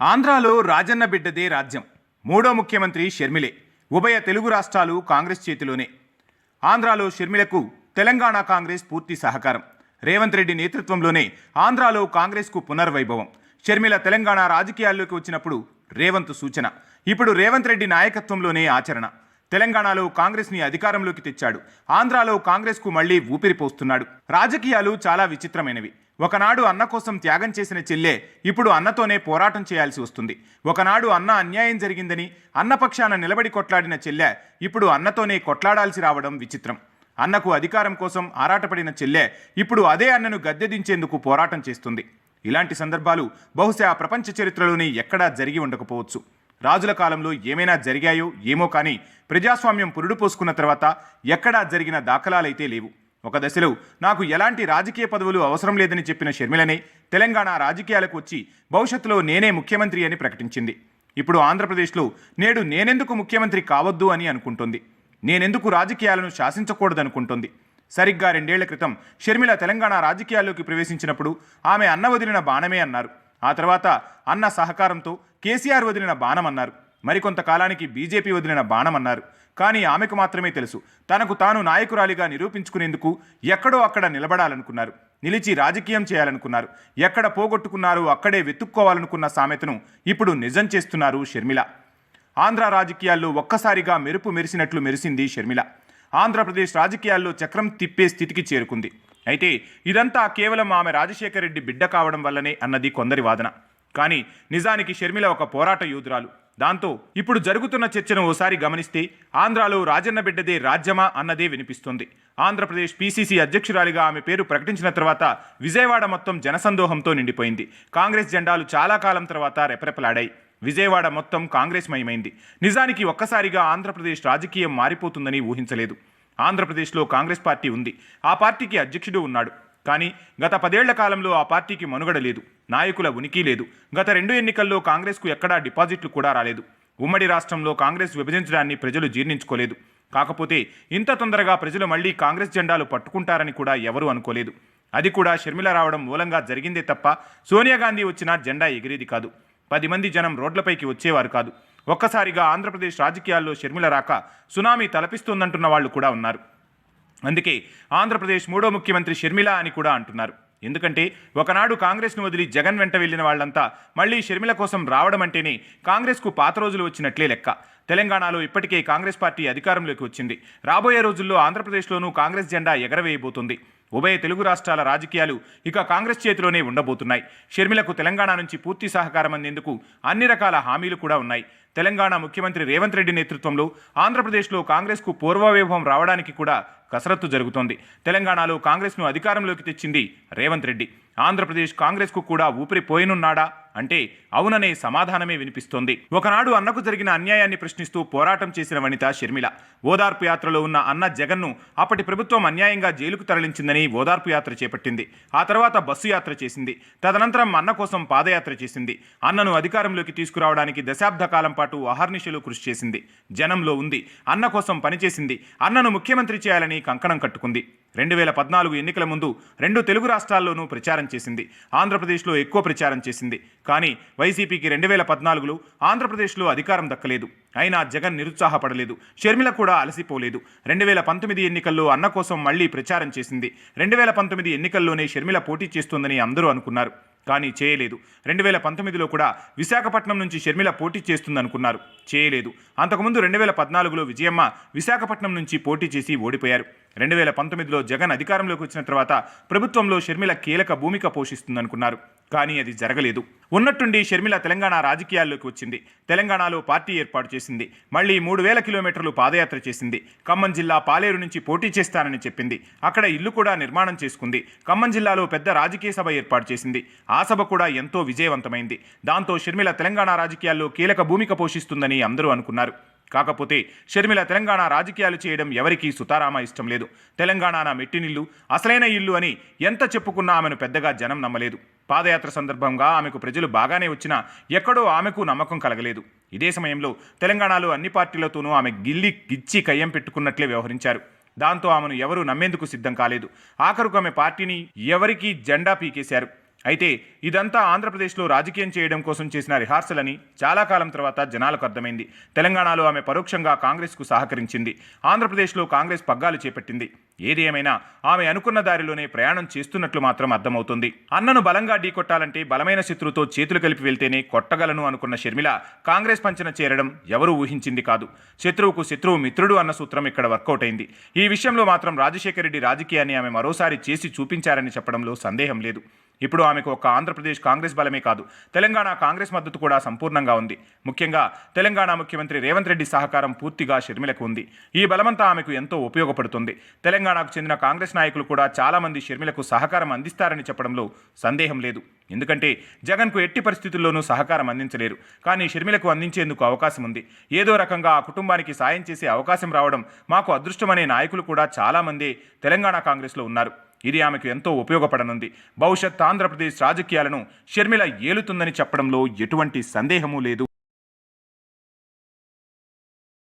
ఆంధ్రాలో రాజన్న బిడ్డదే రాజ్యం. మూడో ముఖ్యమంత్రి షర్మిలే. ఉభయ తెలుగు రాష్ట్రాలు కాంగ్రెస్ చేతిలోనే. ఆంధ్రాలో షర్మిలకు తెలంగాణ కాంగ్రెస్ పూర్తి సహకారం. రేవంత్ రెడ్డి నేతృత్వంలోనే ఆంధ్రాలో కాంగ్రెస్కు పునర్వైభవం. షర్మిల తెలంగాణ రాజకీయాల్లోకి వచ్చినప్పుడు రేవంత్ సూచన. ఇప్పుడు రేవంత్ రెడ్డి నాయకత్వంలోనే ఆచరణ. తెలంగాణలో కాంగ్రెస్ని అధికారంలోకి తెచ్చాడు. ఆంధ్రాలో కాంగ్రెస్కు మళ్ళీ ఊపిరి పోస్తున్నాడు రాజకీయాలు చాలా విచిత్రమైనవి. ఒకనాడు అన్న కోసం త్యాగం చేసిన చెల్లె ఇప్పుడు అన్నతోనే పోరాటం చేయాల్సి వస్తుంది. ఒకనాడు అన్న అన్యాయం జరిగిందని అన్న పక్షాన నిలబడి కొట్లాడిన చెల్లె ఇప్పుడు అన్నతోనే కొట్లాడాల్సి రావడం విచిత్రం. అన్నకు అధికారం కోసం ఆరాటపడిన చెల్లె ఇప్పుడు అదే అన్నను గద్దెదించేందుకు పోరాటం చేస్తుంది. ఇలాంటి సందర్భాలు బహుశా ప్రపంచ చరిత్రలోనే ఎక్కడా జరిగి ఉండకపోవచ్చు. రాజుల కాలంలో ఏమైనా జరిగాయో ఏమో కానీ ప్రజాస్వామ్యం పురుడు పోసుకున్న తర్వాత ఎక్కడా జరిగిన దాఖలాలైతే లేవు. ఒక దశలో నాకు ఎలాంటి రాజకీయ పదవులు అవసరం లేదని చెప్పిన షర్మిలనే తెలంగాణ రాజకీయాలకు వచ్చి భవిష్యత్తులో నేనే ముఖ్యమంత్రి అని ప్రకటించింది. ఇప్పుడు ఆంధ్రప్రదేశ్లో నేడు నేనెందుకు ముఖ్యమంత్రి కావద్దు అని అనుకుంటుంది. నేనెందుకు రాజకీయాలను శాసించకూడదనుకుంటుంది. సరిగ్గా రెండేళ్ళ క్రితం షర్మిల తెలంగాణ రాజకీయాల్లోకి ప్రవేశించినప్పుడు ఆమె అన్న వదిలిన బాణమే అన్నారు. ఆ తర్వాత అన్న సహకారంతో కేసీఆర్ వదిలిన బాణం అన్నారు మరికొంతకాలానికి బీజేపీ వదిలిన బాణం అన్నారు కానీ ఆమెకు మాత్రమే తెలుసు. తనకు తాను నాయకురాలిగా నిరూపించుకునేందుకు ఎక్కడో అక్కడ నిలబడాలనుకున్నారు. నిలిచి రాజకీయం చేయాలనుకున్నారు. ఎక్కడ పోగొట్టుకున్నారో అక్కడే వెతుక్కోవాలనుకున్న సామెతను ఇప్పుడు నిజం చేస్తున్నారు షర్మిల. ఆంధ్ర రాజకీయాల్లో ఒక్కసారిగా మెరుపు మెరిసినట్లు మెరిసింది షర్మిల. ఆంధ్రప్రదేశ్ రాజకీయాల్లో చక్రం తిప్పే స్థితికి చేరుకుంది. అయితే ఇదంతా కేవలం ఆమె రాజశేఖర రెడ్డి బిడ్డ కావడం వల్లనే అన్నది కొందరి వాదన. కానీ నిజానికి షర్మిల ఒక పోరాట యోధురాలు దాంతో ఇప్పుడు జరుగుతున్న చర్చను ఓసారి గమనిస్తే ఆంధ్రాలో రాజన్న బిడ్డదే రాజ్యమా అన్నదే వినిపిస్తుంది. ఆంధ్రప్రదేశ్ పీసీసీ అధ్యక్షురాలిగా ఆమె పేరు ప్రకటించిన తర్వాత విజయవాడ మొత్తం జనసందోహంతో నిండిపోయింది. కాంగ్రెస్ జెండాలు చాలా కాలం తర్వాత రెపరెపలాడాయి. విజయవాడ మొత్తం కాంగ్రెస్ మయమైంది నిజానికి ఒక్కసారిగా ఆంధ్రప్రదేశ్ రాజకీయం మారిపోతుందని ఊహించలేదు. ఆంధ్రప్రదేశ్లో కాంగ్రెస్ పార్టీ ఉంది. ఆ పార్టీకి అధ్యక్షుడు ఉన్నాడు. కానీ గత పదేళ్ళ కాలంలో ఆ పార్టీకి మనుగడ లేదు నాయకుల ఉనికి లేదు. గత రెండు ఎన్నికల్లో కాంగ్రెస్కు ఎక్కడా డిపాజిట్లు కూడా రాలేదు. ఉమ్మడి రాష్ట్రంలో కాంగ్రెస్ విభజించడాన్ని ప్రజలు జీర్ణించుకోలేదు. కాకపోతే ఇంత తొందరగా ప్రజలు మళ్ళీ కాంగ్రెస్ జెండాలు పట్టుకుంటారని కూడా ఎవరూ అనుకోలేదు. అది కూడా షర్మిల రావడం మూలంగా జరిగిందే తప్ప సోనియా గాంధీ వచ్చినా జెండా ఎగిరేది కాదు. పది మంది జనం రోడ్లపైకి వచ్చేవారు కాదు. ఒక్కసారిగా ఆంధ్రప్రదేశ్ రాజకీయాల్లో షర్మిల రాక సునామీ తలపిస్తోందంటున్న వాళ్ళు కూడా ఉన్నారు. అందుకే ఆంధ్రప్రదేశ్ మూడో ముఖ్యమంత్రి షర్మిల అని కూడా అంటున్నారు. ఎందుకంటే ఒకనాడు కాంగ్రెస్ను వదిలి జగన్ వెంట వెళ్ళిన వాళ్ళంతా మళ్ళీ షర్మిల కోసం రావడం అంటేనే కాంగ్రెస్కు పాత రోజులు వచ్చినట్లే లెక్క. తెలంగాణలో ఇప్పటికే కాంగ్రెస్ పార్టీ అధికారంలోకి వచ్చింది. రాబోయే రోజుల్లో ఆంధ్రప్రదేశ్లోనూ కాంగ్రెస్ జెండా ఎగరవేయబోతుంది. ఉభయ తెలుగు రాష్ట్రాల రాజకీయాలు ఇక కాంగ్రెస్ చేతిలోనే ఉండబోతున్నాయి. షర్మిలకు తెలంగాణ నుంచి పూర్తి సహకారం అందేందుకు అన్ని రకాల హామీలు కూడా ఉన్నాయి. తెలంగాణ ముఖ్యమంత్రి రేవంత్ రెడ్డి నేతృత్వంలో ఆంధ్రప్రదేశ్లో కాంగ్రెస్కు పూర్వవైభవం రావడానికి కూడా కసరత్తు జరుగుతోంది. తెలంగాణలో కాంగ్రెస్ను అధికారంలోకి తెచ్చింది రేవంత్ రెడ్డి. ఆంధ్రప్రదేశ్ కాంగ్రెస్కు కూడా ఊపిరి పోయినున్నాడా? అంటే అవుననే సమాధానమే వినిపిస్తోంది. ఒకనాడు అన్నకు జరిగిన అన్యాయాన్ని ప్రశ్నిస్తూ పోరాటం చేసిన వనిత షర్మిల ఓదార్పు యాత్రలో ఉన్న అన్న జగన్ను అప్పటి ప్రభుత్వం అన్యాయంగా జైలుకు తరలించిందని ఓదార్పు యాత్ర చేపట్టింది. ఆ తర్వాత బస్సు యాత్ర చేసింది. తదనంతరం అన్న కోసం పాదయాత్ర చేసింది. అన్నను అధికారంలోకి తీసుకురావడానికి దశాబ్ద కాలం పాటు అహర్నిశలు కృషి చేసింది. జనంలో ఉంది. అన్న కోసం పనిచేసింది. అన్నను ముఖ్యమంత్రి చేయాలని కంకణం కట్టుకుంది. రెండు వేల పద్నాలుగు ఎన్నికల ముందు రెండు తెలుగు రాష్ట్రాల్లోనూ ప్రచారం చేసింది. ఆంధ్రప్రదేశ్లో ఎక్కువ ప్రచారం చేసింది. కానీ వైసీపీకి రెండు వేల పద్నాలుగులో ఆంధ్రప్రదేశ్లో అధికారం దక్కలేదు. అయినా జగన్ నిరుత్సాహపడలేదు. షర్మిల కూడా అలసిపోలేదు. రెండు వేల పంతొమ్మిది ఎన్నికల్లో అన్న కోసం మళ్ళీ ప్రచారం చేసింది. రెండు వేల పంతొమ్మిది ఎన్నికల్లోనే షర్మిల పోటీ చేస్తుందని అందరూ అనుకున్నారు. కానీ చేయలేదు. రెండు వేల పంతొమ్మిదిలో కూడా విశాఖపట్నం నుంచి షర్మిల పోటీ చేస్తుందనుకున్నారు. చేయలేదు. అంతకుముందు రెండు వేల పద్నాలుగులో విజయమ్మ విశాఖపట్నం నుంచి పోటీ చేసి ఓడిపోయారు. రెండు వేల పంతొమ్మిదిలో జగన్ అధికారంలోకి వచ్చిన తర్వాత ప్రభుత్వంలో షర్మిల కీలక భూమిక పోషిస్తుందనుకున్నారు. కానీ అది జరగలేదు. ఉన్నట్టుండి షర్మిల తెలంగాణ రాజకీయాల్లోకి వచ్చింది. తెలంగాణలో పార్టీ ఏర్పాటు చేసింది. మళ్ళీ మూడు వేల కిలోమీటర్లు పాదయాత్ర చేసింది. ఖమ్మం జిల్లా పాలేరు నుంచి పోటీ చేస్తానని చెప్పింది. అక్కడ ఇల్లు కూడా నిర్మాణం చేసుకుంది. ఖమ్మం జిల్లాలో పెద్ద రాజకీయ సభ ఏర్పాటు చేసింది. ఆ సభ కూడా ఎంతో విజయవంతమైంది. దాంతో షర్మిల తెలంగాణ రాజకీయాల్లో కీలక భూమిక పోషిస్తుందని అందరూ అనుకున్నారు. కాకపోతే షర్మిల తెలంగాణ రాజకీయాలు చేయడం ఎవరికీ సుతారామ ఇష్టం లేదు. తెలంగాణ నా మెట్టినిల్లు అసలైన ఇల్లు అని ఎంత చెప్పుకున్నా ఆమెను పెద్దగా జనం నమ్మలేదు. పాదయాత్ర సందర్భంగా ఆమెకు ప్రజలు బాగానే వచ్చినా ఎక్కడో ఆమెకు నమ్మకం కలగలేదు. ఇదే సమయంలో తెలంగాణలో అన్ని పార్టీలతోనూ ఆమె గిల్లి గిచ్చి కయ్యం పెట్టుకున్నట్లే వ్యవహరించారు. దాంతో ఆమెను ఎవరూ నమ్మేందుకు సిద్ధం కాలేదు. ఆఖరుకు ఆమె పార్టీని ఎవరికీ జెండా పీకేశారు. అయితే ఇదంతా ఆంధ్రప్రదేశ్లో రాజకీయం చేయడం కోసం చేసిన రిహార్సల్ అని చాలా కాలం తర్వాత జనాలకు అర్థమైంది. తెలంగాణలో ఆమె పరోక్షంగా కాంగ్రెస్కు సహకరించింది. ఆంధ్రప్రదేశ్లో కాంగ్రెస్ పగ్గాలు చేపట్టింది. ఏది ఏమైనా ఆమె అనుకున్న దారిలోనే ప్రయాణం చేస్తున్నట్లు మాత్రం అర్థమవుతుంది. అన్నను బలంగా ఢీకొట్టాలంటే బలమైన శత్రువుతో చేతులు కలిపి వెళ్తేనే కొట్టగలను అనుకున్న షర్మిల కాంగ్రెస్ పంచన చేరడం ఎవరూ ఊహించింది కాదు. శత్రువుకు శత్రువు మిత్రుడు అన్న సూత్రం ఇక్కడ వర్కౌట్ అయింది. ఈ విషయంలో మాత్రం రాజశేఖర రెడ్డి రాజకీయాన్ని ఆమె మరోసారి చేసి చూపించారని చెప్పడంలో సందేహం లేదు. ఇప్పుడు ఆమెకు ఒక ఆంధ్రప్రదేశ్ కాంగ్రెస్ బలమే కాదు తెలంగాణ కాంగ్రెస్ మద్దతు కూడా సంపూర్ణంగా ఉంది. ముఖ్యంగా తెలంగాణ ముఖ్యమంత్రి రేవంత్ రెడ్డి సహకారం పూర్తిగా షర్మిలకు ఉంది. ఈ బలమంతా ఆమెకు ఎంతో ఉపయోగపడుతుంది. తెలంగాణకు చెందిన కాంగ్రెస్ నాయకులు కూడా చాలామంది షర్మిలకు సహకారం అందిస్తారని చెప్పడంలో సందేహం లేదు. ఎందుకంటే జగన్కు ఎట్టి పరిస్థితుల్లోనూ సహకారం అందించలేరు. కానీ షర్మిలకు అందించేందుకు అవకాశం ఉంది. ఏదో రకంగా ఆ కుటుంబానికి సాయం చేసే అవకాశం రావడం మాకు అదృష్టమనే నాయకులు కూడా చాలామంది తెలంగాణ కాంగ్రెస్లో ఉన్నారు. ఇది ఆమెకు ఎంతో ఉపయోగపడనుంది. భవిష్యత్ ఆంధ్రప్రదేశ్ రాజకీయాలను షర్మిల ఏలుతుందని చెప్పడంలో ఎటువంటి సందేహమూ లేదు.